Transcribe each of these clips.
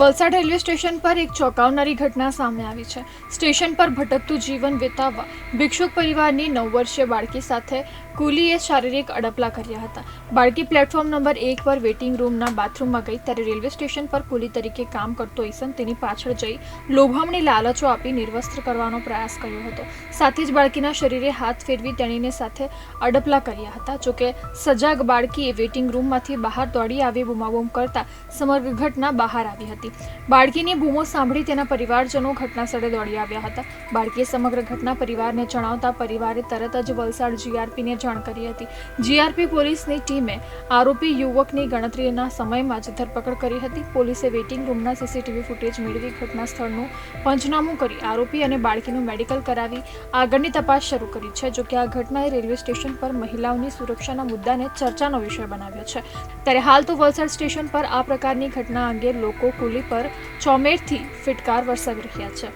Valsad railway station પર એક ચોંકાવનારી ઘટના સામે આવી છે. સ્ટેશન પર ભટકતું જીવન વિતાવવા ભિક્ષુક પરિવારની નવ વર્ષીય બાળકી સાથે કુલીએ શારીરિક અડપલા કર્યા હતા. બાળકી પ્લેટફોર્મ નંબર એક પર વેઇટિંગ રૂમના બાથરૂમમાં ગઈ ત્યારે રેલવે સ્ટેશન પર કુલી તરીકે કામ કરતો ઈસન તેની પાછળ જઈ લોભામણી લાલચો આપી નિર્વસ્ત્ર કરવાનો પ્રયાસ કર્યો હતો. સાથે જ બાળકીના શરીરે હાથ ફેરવી તેણીને સાથે અડપલા કર્યા હતા. જોકે સજાગ બાળકીએ વેઇટિંગ રૂમમાંથી બહાર દોડી આવી બૂમાબૂમ કરતા સમગ્ર ઘટના બહાર આવી હતી. બાળકીની બૂમો સાંભળી તેના પરિવારજનો ઘટના સ્થળે દોડી આવ્યા હતા. બાળકીએ સમગ્ર ઘટના પરિવારને જણાવતા પરિવારે તરત જ વલસાડ જીઆરપીને જાણ કરી હતી. જીઆરપી પોલીસની ટીમે આરોપી યુવકની ગણતરીના સમયમાં જ ધરપકડ કરી હતી. પોલીસે વેઇટિંગ રૂમના સીસીટીવી ફૂટેજ મેળવી ઘટના સ્થળનું પંચનામું કરી આરોપી અને બાળકીનું મેડિકલ કરાવી આગળની તપાસ શરૂ કરી છે, જોકે આ ઘટનાએ રેલવે સ્ટેશન પર મહિલાઓની સુરક્ષાના મુદ્દાને ચર્ચાનો વિષય બનાવ્યો છે. ત્યારે હાલ તો વલસાડ સ્ટેશન પર આ પ્રકારની ઘટના અંગે લોકો કુલી પર ચોમેરથી ફિટકાર વરસાવી રહ્યા છે.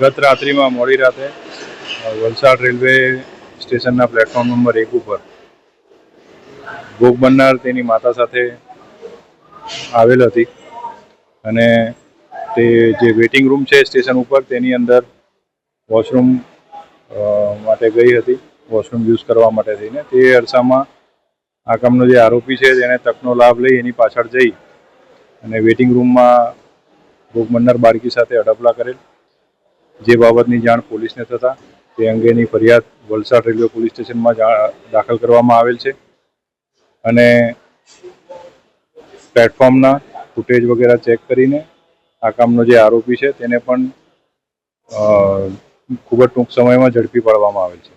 ગત રાત્રિમાં મોડી રાતે વલસાડ રેલવે સ્ટેશનના પ્લેટફોર્મ નંબર એક ઉપર ભોગ બનનાર તેની માતા સાથે આવેલ હતી અને તે જે વેઇટિંગ રૂમ છે સ્ટેશન ઉપર તેની અંદર વોશરૂમ માટે ગઈ હતી, વોશરૂમ યુઝ કરવા માટે થઈને. તે અરસામાં આ કામનો જે આરોપી છે તેણે તકનો લાભ લઈ એની પાછળ જઈ અને વેઇટિંગ રૂમમાં ભોગ બનનાર બાળકી સાથે અડપલા કરેલ. જે બાબતની જાણ પોલીસને થતાં તે અંગેની ફરિયાદ વલસાડ રેલવે પોલીસ સ્ટેશનમાં દાખલ કરવામાં આવેલ છે. અને પ્લેટફોર્મના ફૂટેજ વગેરે ચેક કરીને આ કામનો જે આરોપી છે તેને પણ ખૂબ જ ટૂંક સમયમાં ઝડપી પાડવામાં આવેલ છે.